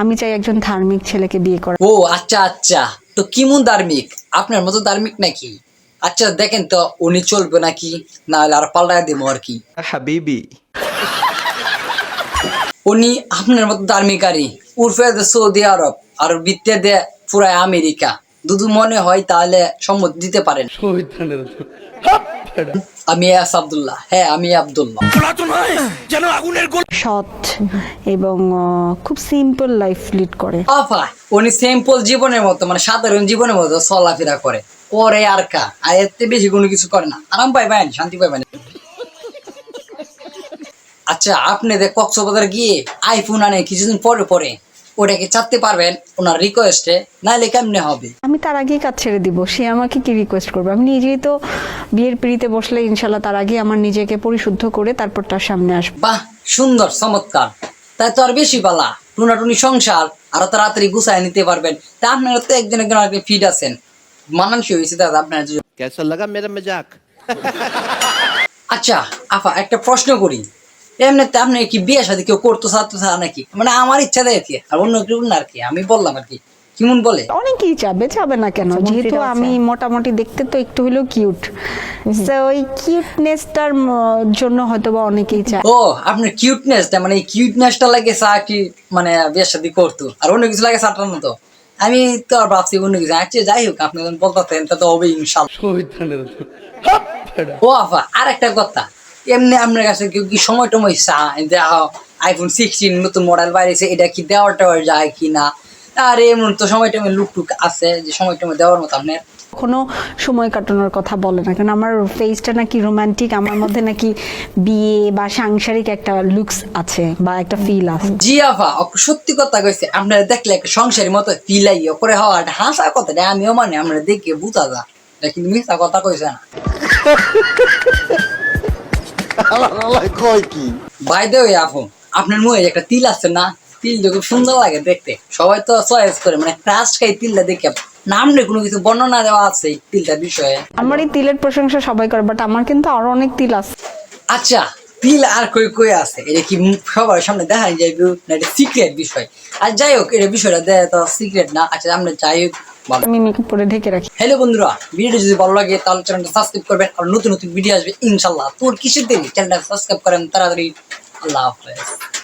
আমি চাই একজন ধার্মিক ছেলেকে বিয়ে করা ও আচ্ছা আচ্ছা। তো কিমন ধার্মিক? আপনার মতো ধার্মিক নাকি? আচ্ছা দেখেন তো উনি চলবে নাকি? না হলে আর পাল্টায় দেবো আর কি। হাবিবি। উনি আপনার মতো ধার্মিক আরি উর্ফে সৌদি আরব আর বিদ্যা দে পুরাই আমেরিকা। দুদু মনে হয় তাহলে সম্মতি দিতে পারেন। আমি এস আব্দুল্লাহ। হ্যাঁ আমি আব্দুল্লাহ। সৎ এবং খুব সিম্পল লাইফ লিড করে। আফা উনি সিম্পল জীবনের মতো মানে সাধারণ জীবনের মতো চলাফেরা করে। করে আর কা আর থেকে বেশি কোনো কিছু করে না। আরাম পাইবেন শান্তি পাইবেন আচ্ছা আপনি দেখ কক্সবাজার গিয়ে আইফোন আনে কিছুদিন পরে পরে ওটাকে চাপতে পারবেন ওনার রিকোয়েস্টে নাহলে কেমনে হবে? আমি তার আগেই কাজ ছেড়ে দিব সে আমাকে কি রিকোয়েস্ট করবে? আমি নিজেই তো বিয়ের পিড়িতে বসলে ইনশাল্লাহ তার আগে আমার নিজেকে পরিশুদ্ধ করে তারপর তার সামনে আসব। বাহ সুন্দর চমৎকার। তাই তো আর বেশি পালা। টুনাটুনি সংসার আরও তাড়াতাড়ি গুছায় নিতে পারবেন। তা আপনারা তো একজন একজন আগে ফিট আছেন। মানানসি হয়েছে দাদা আপনার কেসা লাগা মেরে মজাক। আচ্ছা আফা একটা প্রশ্ন করি। এমনিতে আপনি কি বিয়ে শাদী কেউ করতো ছাড়া নাকি? মানে আমার ইচ্ছা দেয় কি আর অন্য কেউ না আর কি আমি বললাম আর কি। কেমন বলে? অনেকেই চাবে চাবে না কেন? যেহেতু আমি মোটামুটি দেখতে তো একটু হলেও কিউট ওই কিউটনেসটার জন্য হয়তো বা অনেকেই চায়। ও আপনার কিউটনেসটা মানে কিউটনেসটা লাগে চা কি মানে বিয়ে শাদী করতো আর অন্য কিছু লাগে চাটার মতো আমি তো আর ভাবছি অন্য কিছু আচ্ছা যাই হোক আপনি যখন বলতেছেন তা তো হবে ইনশাল্লাহ। ও আফা আর একটা কথা। এমনি আপনার কাছে কেউ কি সময় টময় চা দেখো আইফোন সিক্সটিন নতুন মডেল বাইরেছে এটা কি দেওয়া টেওয়ার যায় কি না? আর এমন তো সময় টময় লুকটুক আছে যে সময় টময় দেওয়ার মতো আপনার। কখনো সময় কাটানোর কথা বলে না কারণ আমার ফেসটা নাকি রোমান্টিক আমার মধ্যে নাকি বিয়ে বা সাংসারিক একটা লুকস আছে বা একটা ফিল আছে। জি আফা সত্যি কথা কইছে আপনারা দেখলে একটা সংসারের মতো ফিলাই করে হওয়া হাসা কথা আমিও মানে আমরা দেখে বুঝা যা কিন্তু মিথ্যা কথা কইছে না। কয় কি? বাই ওই আপু আপনার মুখে একটা তিল আছে না? তিল তো খুব সুন্দর লাগে দেখতে। সবাই তো চয়েস করে মানে ক্রাশ খাই তিলটা দেখে। নাম নেই কোনো কিছু বর্ণনা দেওয়া আছে এই তিলটার বিষয়ে? আমার এই তিলের প্রশংসা সবাই করে বাট আমার কিন্তু আরও অনেক তিল আছে। আচ্ছা তিল আর কই কই আছে? এটা কি সবার সামনে দেখা যাইবে? না এটা সিক্রেট বিষয়। আর যাই হোক এটা বিষয়টা দেয় তো সিক্রেট না। আচ্ছা আমরা যাই হোক। আমি মেকআপ করে ঢেকে রাখি। হ্যালো বন্ধুরা ভিডিওটি যদি ভালো লাগে তাহলে চ্যানেলটা সাবস্ক্রাইব করবেন আর নতুন নতুন ভিডিও আসবে ইনশাল্লাহ। তোর কিসের দেরি? চ্যানেলটা সাবস্ক্রাইব করেন তাড়াতাড়ি। আল্লাহ হাফেজ।